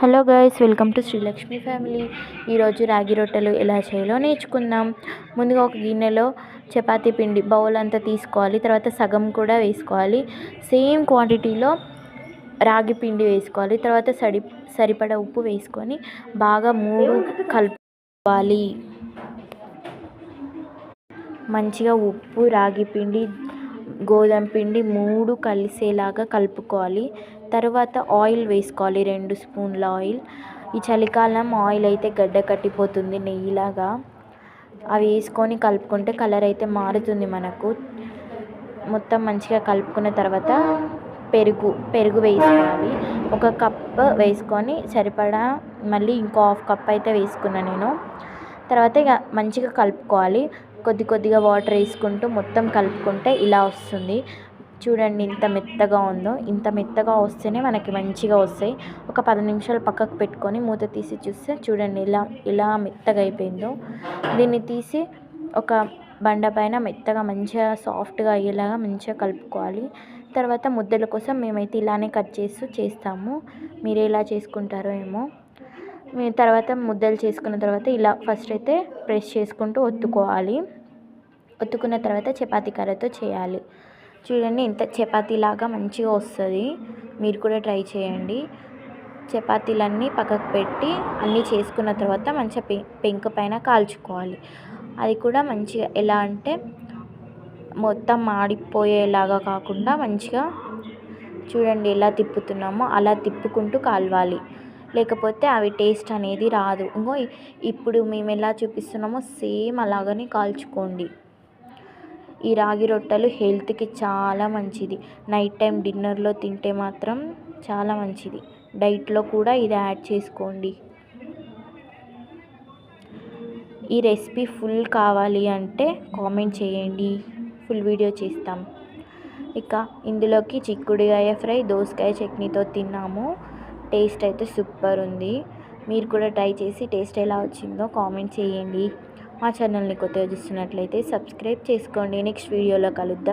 Hello guys welcome to Srilakshmi family. ఈరోజు రాగి రొట్టెలు ఎలా చేయాలో నేర్చుకుందాం. ముందుగా ఒక గిన్నెలో చపాతీ పిండి బౌల్ అంతా తీసుకోవాలి. తర్వాత సగం కూడా వేసుకోవాలి. సేమ్ క్వాంటిటీలో రాగి పిండి వేసుకోవాలి. తర్వాత సరి సరిపడా ఉప్పు వేసుకొని బాగా మూడు కలుపుకోవాలి. మంచిగా ఉప్పు రాగి పిండి గోధుమ పిండి మూడు కలిసేలాగా కలుపుకోవాలి. తర్వాత ఆయిల్ వేసుకోవాలి రెండు స్పూన్ల ఆయిల్. ఈ చలికాలం ఆయిల్ అయితే గడ్డ కట్టిపోతుంది నెయ్యిలాగా. అవి వేసుకొని కలుపుకుంటే కలర్ అయితే మారుతుంది మనకు. మొత్తం మంచిగా కలుపుకున్న తర్వాత పెరుగు పెరుగు వేసుకోవాలి. ఒక కప్ వేసుకొని సరిపడా మళ్ళీ ఇంకో హాఫ్ కప్ అయితే వేసుకున్నాను నేను. తర్వాత ఇక మంచిగా కలుపుకోవాలి. కొద్ది కొద్దిగా వాటర్ వేసుకుంటూ మొత్తం కలుపుకుంటే ఇలా వస్తుంది. చూడండి ఇంత మెత్తగా ఉందో. ఇంత మెత్తగా వస్తేనే మనకి మంచిగా వస్తాయి. ఒక పది నిమిషాలు పక్కకు పెట్టుకొని మూత తీసి చూస్తే చూడండి ఇలా ఇలా మెత్తగా అయిపోయిందో. దీన్ని తీసి ఒక బండ పైన మెత్తగా మంచిగా సాఫ్ట్గా అయ్యేలాగా మంచిగా కలుపుకోవాలి. తర్వాత ముద్దల కోసం మేమైతే ఇలానే కట్ చేస్తూ చేస్తాము. మీరు ఎలా చేసుకుంటారో ఏమో. తర్వాత ముద్దలు చేసుకున్న తర్వాత ఇలా ఫస్ట్ అయితే ప్రెస్ చేసుకుంటూ ఒత్తుకోవాలి. ఒత్తుకున్న తర్వాత చపాతీ కర్రతో చేయాలి. చూడండి ఇంత చపాతీలాగా మంచిగా వస్తుంది. మీరు కూడా ట్రై చేయండి. చపాతీలన్నీ పక్కకు పెట్టి అన్నీ చేసుకున్న తర్వాత మంచిగా పె పెంక పైన కాల్చుకోవాలి. అది కూడా మంచిగా ఎలా అంటే మొత్తం మాడిపోయేలాగా కాకుండా మంచిగా చూడండి ఎలా తిప్పుతున్నామో అలా తిప్పుకుంటూ కాలవాలి. లేకపోతే అవి టేస్ట్ అనేది రాదు. ఇంకో ఇప్పుడు మేము ఎలా చూపిస్తున్నామో సేమ్ అలాగనే కాల్చుకోండి. ఈ రాగి రొట్టెలు హెల్త్కి చాలా మంచిది. నైట్ టైం డిన్నర్లో తింటే మాత్రం చాలా మంచిది. డైట్లో కూడా ఇది యాడ్ చేసుకోండి. ఈ రెసిపీ ఫుల్ కావాలి అంటే కామెంట్ చేయండి. ఫుల్ వీడియో చేస్తాం. ఇక ఇందులోకి చిక్కుడుకాయ ఫ్రై దోసకాయ చట్నీతో తిన్నాము. టేస్ట్ అయితే సూపర్ ఉంది. మీరు కూడా ట్రై చేసి టేస్ట్ ఎలా వచ్చిందో కామెంట్ చేయండి. మా ఛానల్ని కొత్తగా చూస్తున్నట్లయితే సబ్స్క్రైబ్ చేసుకోండి. నెక్స్ట్ వీడియోలో కలుద్దాం.